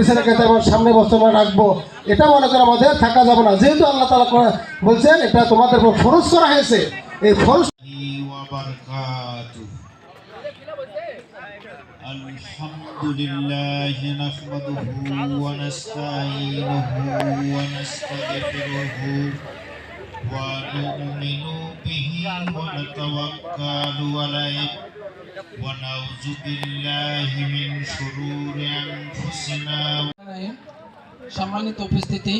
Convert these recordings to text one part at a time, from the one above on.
ছেলেকে তো আমার সামনে বছর আমরা রাখবো এটা মনে করে আমাদের থাকা যাবে না যেহেতু আল্লাহ তালা করে- বলছেন এটা তোমাদের উপর ফরজ করা হয়েছে এই ফরজ وبركاته الحمد لله نحمده ونستعينه ونستغفره ونؤمن به ونتوكل عليه ونعوذ بالله من شرور أنفسنا সম্মানিত উপস্থিতি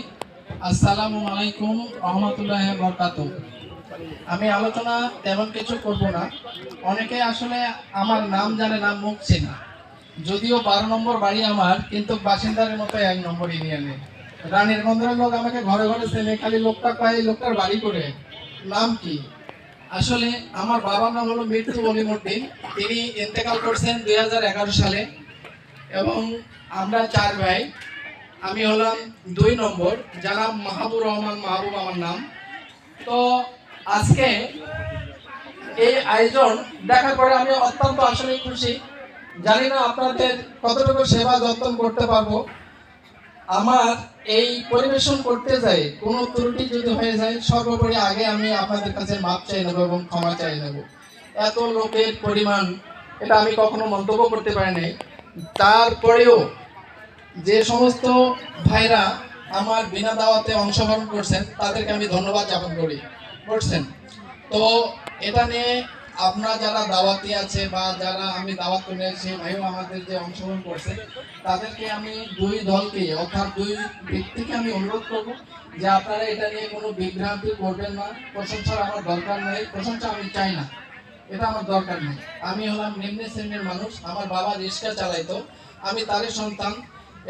আসসালামু আলাইকুম রহমতুল্লাহ বরকাত আমি আলোচনা তেমন কিছু করব না অনেকে আসলে আমার নাম জানে না মুখ চেনা যদিও বারো নম্বর বাড়ি আমার কিন্তু বাসিন্দারের মতো এক নম্বর ইউনিয়নে রানীর গন্ধের লোক আমাকে ঘরে ঘরে ছেলে খালি লোকটা কয়, এই লোকটার বাড়ি করে? নাম কি? আসলে আমার বাবার নাম হলো মৃত্যু বলিমুদ্দিন তিনি ইন্তেকাল করছেন দুই হাজার এগারো সালে। এবং আমরা চার ভাই, আমি হলাম দুই নম্বর, যারা মাহবুর রহমান মাহবুব আমার নাম। তো আজকে এই আয়োজন দেখার পরে আমি অত্যন্ত আসলে খুশি। জানি না আপনাদের কতটুকু সেবা যত্ন করতে পারব। আমার এই পরিবেশন করতে যাই কোনো ত্রুটি যদি হয়ে যায়, সর্বোপরি আগে আমি আপনাদের কাছে মাপ চাই নেব এবং ক্ষমা চাই নেব। এত লোকের পরিমাণ, এটা আমি কখনো মন্তব্য করতে পারি নাই। তারপরেও যে সমস্ত ভাইরা আমার বিনা দাওয়াতে অংশগ্রহণ করছেন, তাদেরকে আমি ধন্যবাদ জ্ঞাপন করি। করছেন? তো এটা নিয়ে আপনারা যারা দাওয়াতি আছে বা যারা আমি দাওয়াত করে ভাইও আমাদের যে অংশগ্রহণ করছে, তাদেরকে আমি দুই দলকে, অর্থাৎ দুই ব্যক্তিকে আমি অনুরোধ করব যে আপনারা এটা নিয়ে কোনো বিভ্রান্তি করবেন না। প্রশংসার আমার দরকার নেই, প্রশংসা আমি চাই না। এটা আমার দরকার নেই। আমি হলাম নিম্ন শ্রেণির মানুষ, আমার বাবা রিক্সা চালাইতো, আমি তারই সন্তান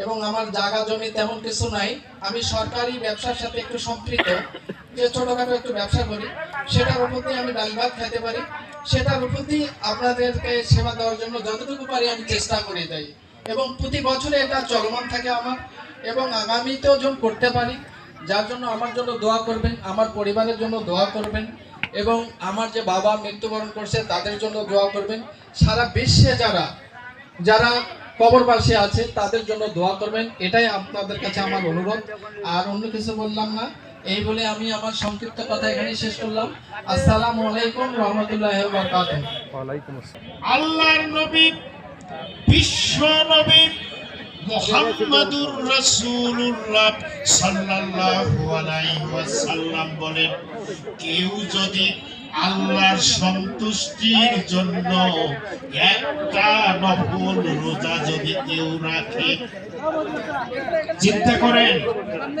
এবং আমার জায়গা জমি তেমন কিছু নাই। আমি সরকারি ব্যবসার সাথে একটু সম্পৃক্ত, যে ছোটখাটো একটু ব্যবসা করি, সেটার উপর আমি ডাল ভাত খেতে পারি। সেটার দিয়ে আপনাদেরকে সেবা দেওয়ার জন্য যতটুকু পারি আমি চেষ্টা করে যাই। এবং প্রতি বছরে এটা চলমান থাকে আমার, এবং আগামীতেও যেন করতে পারি, যার জন্য আমার জন্য দোয়া করবেন, আমার পরিবারের জন্য দোয়া করবেন, এবং আমার যে বাবা মৃত্যুবরণ করছে, তাদের জন্য দোয়া করবেন। সারা বিশ্বে যারা যারা কবরবাসী আছে, তাদের জন্য দোয়া করবেন। এটাই আপনাদের কাছে আমার অনুরোধ। আর অন্য কিছু বললাম না। এই বলে আমি আমার সংক্ষিপ্ত কথা এখানে শেষ করলাম। আসসালামু আলাইকুম রহমতুল্লাহ আল্লাহ আল্লাহর নবী বিশ্ব নবী মোহাম্মদুর রাসূলুল্লাহ সাল্লাল্লাহু আলাইহি ওয়াসাল্লাম বলেন কেউ যদি আল্লাহর সন্তুষ্টির জন্য একটা নফল রোজা যদি কেউ রাখে চিন্তা করেন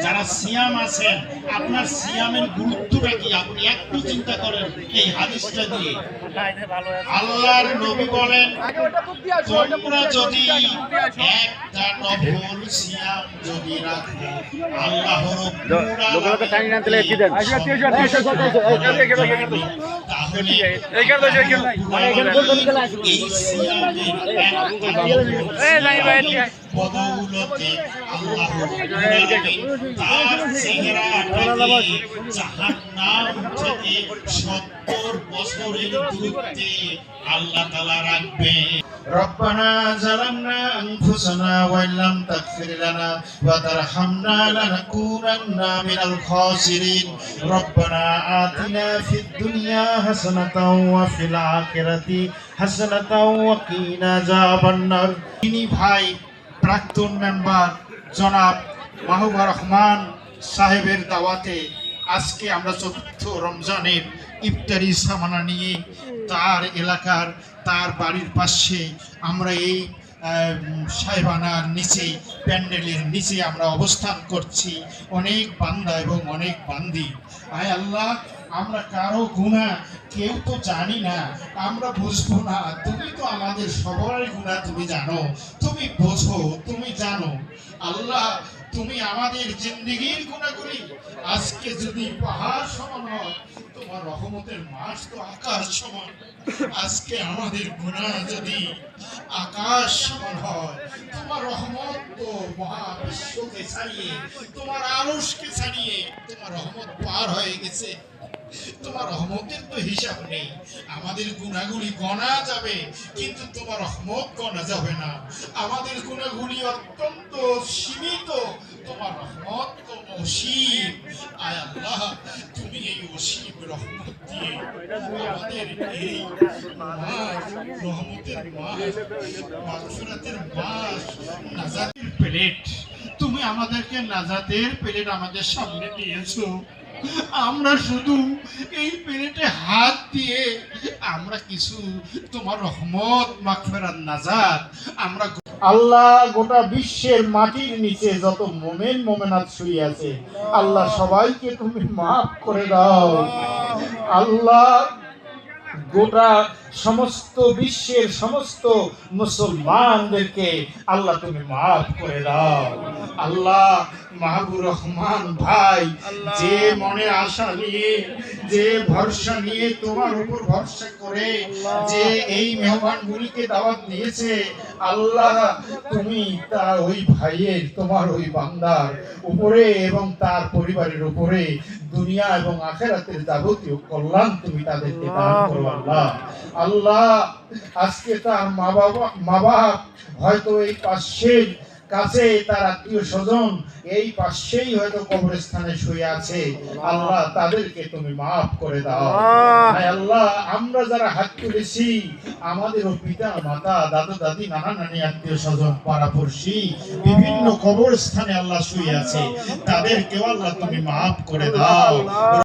যারা সিয়াম আছেন আপনার সিয়ামের গুরুত্বটা কি আপনি একটু চিন্তা করেন এই হাদিসটা দিয়ে আল্লাহর নবী বলেন তোমরা যদি একটা নফল সিয়াম যদি রাখো আল্লাহর লোকালকে সত্তর আল্লাহ তালা রাখবে ربنا ظلمنا أنفسنا وإن لم تغفر لنا وترحمنا لنكونن من الخاسرين ربنا آتنا في الدنيا حسنة وفي الآخرة حسنة وقنا عذاب النار ইনি ভাই প্রাক্তন মেম্বার জনাব মাহবুবা রহমান সাহেবের দাওয়াতে আজকে আমরা চতুর্থ রমজানের ইফতারি সামানা নিয়ে তার এলাকার তার বাড়ির পাশে আমরা এই সাহেবানার নিচে প্যান্ডেলের নিচে আমরা অবস্থান করছি। অনেক বান্দা এবং অনেক বান্দি। আয় আল্লাহ আমরা কারও গুণা কেউ তো জানি না। আমরা বুঝব না তুমি তো আমাদের সবার গুণা তুমি জানো। তুমি বোঝো তুমি জানো। আল্লাহ তুমি আমাদের জিন্দগির গুণাগুলি। আজকে যদি পাহাড় সমান হয়, তোমার রহমতের মাস তো আকাশ সমান। আজকে আমাদের গুণা যদি আকাশ সমান হয়, তোমার রহমত তো মহাবিশ্বকে ছাড়িয়ে, তোমার আরশকে ছাড়িয়ে, তোমার রহমত পার হয়ে গেছে। তোমার রহমতের তো হিসাব নেই। আমাদের গুণাগুলি গণা যাবে, কিন্তু তোমার রহমত গণা যাবে না। আমাদের গুণাগুলি অত্যন্ত সীমিত, তোমার রহমত তো অসীম। আয় আল্লাহ, তুমি এই অসীম রহমত দিয়ে আমাদের এই মাস, রহমতের মাস, মাগফিরাতের মাস, নাজাতের প্লেট। তুমি আমাদেরকে নাজাতের প্লেট আমাদের সামনে দিয়েছ। আমরা শুধু এই প্লেটে হাত দিয়ে আমরা কিছু তোমার রহমত মাগফিরাত নাজাত। আমরা আল্লাহ গোটা বিশ্বের মাটির নিচে যত মোমেন মোমেনাত শুয়ে আছে আল্লাহ সবাইকে তুমি মাফ করে দাও। আল্লাহ গোটা সমস্ত বিশ্বের সমস্ত মুসলমানদেরকে আল্লাহ তুমি মাফ করে দাও। আল্লাহ মাহবুর রহমান ভাই যে মনে আশা নিয়ে যে ভরসা নিয়ে তোমার উপর ভরসা করে যে এই মেহমানগুলিকে দাওয়াত দিয়েছে আল্লাহ তুমি তার ওই ভাইয়ের তোমার ওই বান্দার উপরে এবং তার পরিবারের উপরে দুনিয়া এবং আখেরাতের যাবতীয় কল্যাণ তুমি তাদেরকে দান করো আল্লাহ। আল্লাহ আজকে তার মা বাবা মা বাপ হয়তো এই পাশের কাছে তার আত্মীয় স্বজন এই পাশেই হয়তো কবরস্থানে শুয়ে আছে। আল্লাহ তাদেরকে তুমি মাফ করে দাও। আল্লাহ আমরা যারা হাত তুলেছি আমাদেরও পিতা, মাতা, দাদা, দাদি, নানা, নানি, আত্মীয় স্বজন, পাড়াপড়শি, বিভিন্ন কবর স্থানে আল্লাহ শুয়ে আছে। তাদেরকেও আল্লাহ তুমি মাফ করে দাও।